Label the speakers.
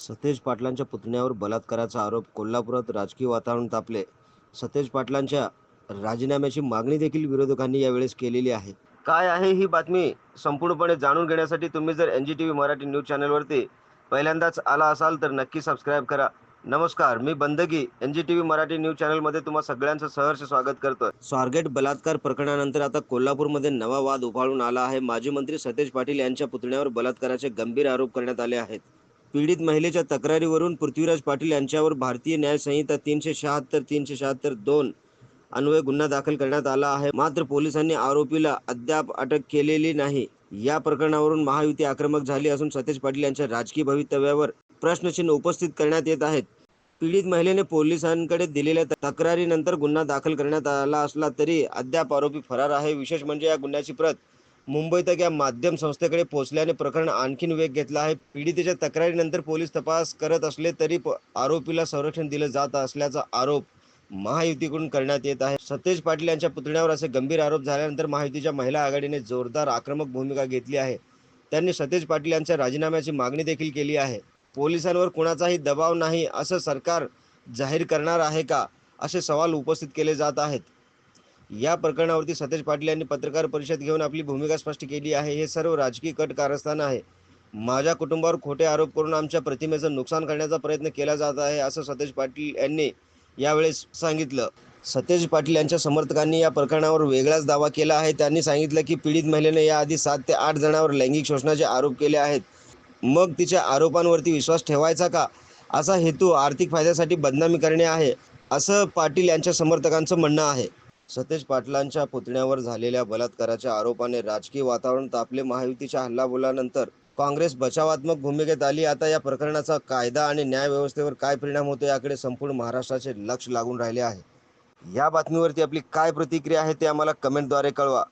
Speaker 1: सतेज पाटलांच्या पुतण्यावर बलात्काराचा आरोप कोल्हापुरात राजकीय वातावरण तापले. सतेज पाटलांच्या राजीनाम्याची मागणी देखील विरोधकांनी यावेळेस केलेली आहे. काय आहे ही बातमी? संपूर्णपणे जाणून घेण्यासाठी तुम्ही जर N G T V Marathi news चॅनलवरती पहिल्यांदाच आला असाल तर नक्की सबस्क्राईब करा. नमस्कार मी Bandagi N G T V Marathi news चॅनलमध्ये तुम्हा सगळ्यांचं सहर्ष स्वागत करतोय. स्वारगेट बलात्कार प्रकरणानंतर आता कोल्हापूरमध्ये नवा वाद उफाळून आला आहे. माजी मंत्री सतेज पाटील यांच्या पुतण्यावर बलात्काराचे गंभीर आरोप करण्यात आले आहेत. पीडित महिलेच्या तक्रारीवरून पृथ्वीराज पाटील यांच्यावर भारतीय न्याय संहिता तीनशे शहात्तर तीनशे शहात्तर दोन अन्वय गुन्हा दाखल करण्यात आला आहे. मात्र पोलिसांनी आरोपीला अद्याप अटक केलेली नाही. या प्रकरणावरून महायुती आक्रमक झाली असून सतेज पाटील यांच्या राजकीय भवितव्यावर प्रश्नचिन्ह उपस्थित करण्यात येत आहेत. पीडित महिलेने पोलिसांकडे दिलेल्या तक्रारीनंतर गुन्हा दाखल करण्यात आला असला तरी अद्याप आरोपी फरार आहे. विशेष म्हणजे या गुन्ह्याची प्रत मुंबईत या माध्यम संस्थेकडे पोहोचल्याने प्रकरण आणखीन वेग घेतला आहे. पीडितेच्या तक्रारीनंतर पोलीस तपास करत असले तरी आरोपीला संरक्षण दिलं जात असल्याचा आरोप महायुतीकडून करण्यात येत आहे. सतेज पाटील यांच्या पुतण्यावर असे गंभीर आरोप झाल्यानंतर महायुतीच्या महिला आघाडीने जोरदार आक्रमक भूमिका घेतली आहे. त्यांनी सतेज पाटील यांच्या राजीनाम्याची मागणी देखील केली आहे. पोलिसांवर कुणाचाही दबाव नाही असं सरकार जाहीर करणार आहे का असे सवाल उपस्थित केले जात आहेत. या प्रकरणावरती सतेज पाटील यांनी पत्रकार परिषद घेऊन आपली भूमिका स्पष्ट केली आहे. हे सर्व राजकीय कट कारस्थान आहे. माझ्या कुटुंबावर खोटे आरोप करून आमच्या प्रतिमेचं नुकसान करण्याचा प्रयत्न केला जात आहे असं सतेज पाटील यांनी यावेळेस सांगितलं. सतेज पाटील यांच्या समर्थकांनी या प्रकरणावर वेगळाच दावा केला आहे. त्यांनी सांगितलं की पीडित महिलेने याआधी सात ते आठ जणांवर लैंगिक शोषणाचे आरोप केले आहेत. मग तिच्या आरोपांवरती विश्वास ठेवायचा का? असा हेतू आर्थिक फायद्यासाठी बदनामी करणे आहे असं पाटील यांच्या समर्थकांचं म्हणणं आहे. सतेज पाटलांच्या पुतण्यावर झालेल्या बलात्काराच्या आरोपाने राजकीय वातावरण तापले. महायुतीच्या हल्लाबोलानंतर काँग्रेस बचावात्मक भूमिकेत आली. आता या प्रकरणाचा कायदा आणि न्याय व्यवस्थेवर काय परिणाम होतो याकडे संपूर्ण महाराष्ट्राचे लक्ष लागून राहिले आहे. या बातमीवरती आपली काय प्रतिक्रिया आहे ते आम्हाला कमेंटद्वारे कळवा.